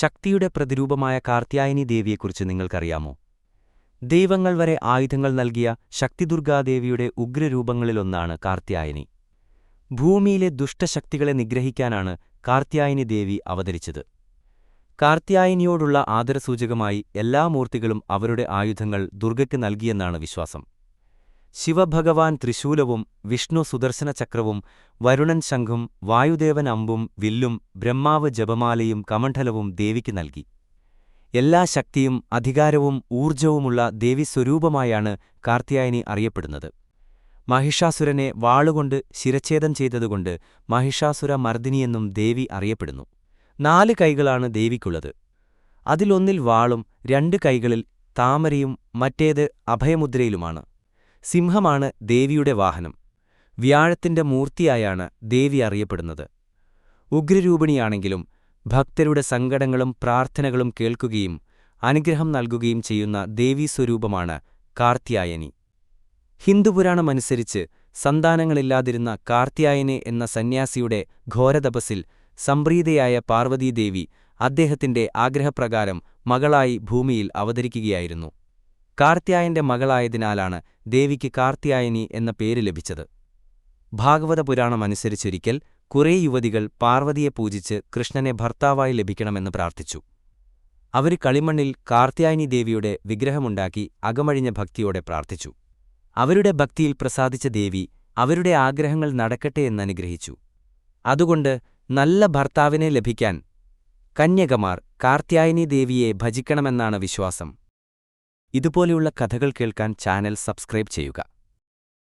ശക്തിയുടെ പ്രതിരൂപമായ കാർത്യായനി ദേവിയെക്കുറിച്ച് നിങ്ങൾക്കറിയാമോ? ദൈവങ്ങൾ വരെ ആയുധങ്ങൾ നൽകിയ ശക്തിദുർഗാദേവിയുടെ ഉഗ്രരൂപങ്ങളിലൊന്നാണ് കാർത്യായനി. ഭൂമിയിലെ ദുഷ്ടശക്തികളെ നിഗ്രഹിക്കാനാണ് കാർത്യായനി ദേവി അവതരിച്ചത്. കാർത്യായനിയോടുള്ള ആദരസൂചകമായി എല്ലാ മൂർത്തികളും അവരുടെ ആയുധങ്ങൾ ദുർഗയ്ക്ക് നൽകിയെന്നാണ് വിശ്വാസം. ശിവഭഗവാൻ ത്രിശൂലവും വിഷ്ണു സുദർശനചക്രവും വരുണൻ ശംഖും വായുദേവൻ അമ്പും വില്ലും ബ്രഹ്മാവ് ജപമാലയും കമണ്ഡലവും ദേവിക്ക് നൽകി. എല്ലാ ശക്തിയും അധികാരവും ഊർജവുമുള്ള ദേവിസ്വരൂപമായാണ് കാർത്തിയായനി അറിയപ്പെടുന്നത്. മഹിഷാസുരനെ വാളുകൊണ്ട് ശിരച്ഛേദം ചെയ്തതുകൊണ്ട് മഹിഷാസുര മർദിനിയെന്നും ദേവി അറിയപ്പെടുന്നു. നാല് കൈകളാണ് ദേവിക്കുള്ളത്. അതിലൊന്നിൽ വാളും രണ്ട് കൈകളിൽ താമരയും മറ്റേത് അഭയമുദ്രയിലുമാണ്. സിംഹമാണ് ദേവിയുടെ വാഹനം. വ്യാഴത്തിന്റെ മൂർത്തിയായാണ് ദേവി അറിയപ്പെടുന്നത്. ഉഗ്രരൂപിണിയാണെങ്കിലും ഭക്തരുടെ സങ്കടങ്ങളും പ്രാർത്ഥനകളും കേൾക്കുകയും അനുഗ്രഹം നൽകുകയും ചെയ്യുന്ന ദേവീസ്വരൂപമാണ് കാർത്തിയായനി ഹിന്ദുപുരാണമനുസരിച്ച് സന്താനങ്ങളില്ലാതിരുന്ന കാർത്തിയായനെ എന്ന സന്യാസിയുടെ ഘോരതപസ്സിൽ സംപ്രീതയായ പാർവതീദേവി അദ്ദേഹത്തിന്റെ ആഗ്രഹപ്രകാരം മകളായി ഭൂമിയിൽ അവതരിക്കുകയായിരുന്നു. കാർത്യായന്റെ മകളായതിനാലാണ് ദേവിക്ക് കാർത്യായനി എന്ന പേര് ലഭിച്ചത്. ഭാഗവത പുരാണമനുസരിച്ചൊരിക്കൽ കുറേ യുവതികൾ പാർവതിയെ പൂജിച്ച് കൃഷ്ണനെ ഭർത്താവായി ലഭിക്കണമെന്ന് പ്രാർത്ഥിച്ചു. അവർ കളിമണ്ണിൽ കാർത്യായനി ദേവിയുടെ വിഗ്രഹമുണ്ടാക്കി അകമഴിഞ്ഞ ഭക്തിയോടെ പ്രാർത്ഥിച്ചു. അവരുടെ ഭക്തിയിൽ പ്രസാദിച്ച ദേവി അവരുടെ ആഗ്രഹങ്ങൾ നടക്കട്ടെ എന്നനുഗ്രഹിച്ചു. അതുകൊണ്ട് നല്ല ഭർത്താവിനെ ലഭിക്കാൻ കന്യകമാർ കാർത്യായനി ദേവിയെ ഭജിക്കണമെന്നാണ് വിശ്വാസം. ഇതുപോലെയുള്ള കഥകൾ കേൾക്കാൻ ചാനൽ സബ്സ്ക്രൈബ് ചെയ്യുക.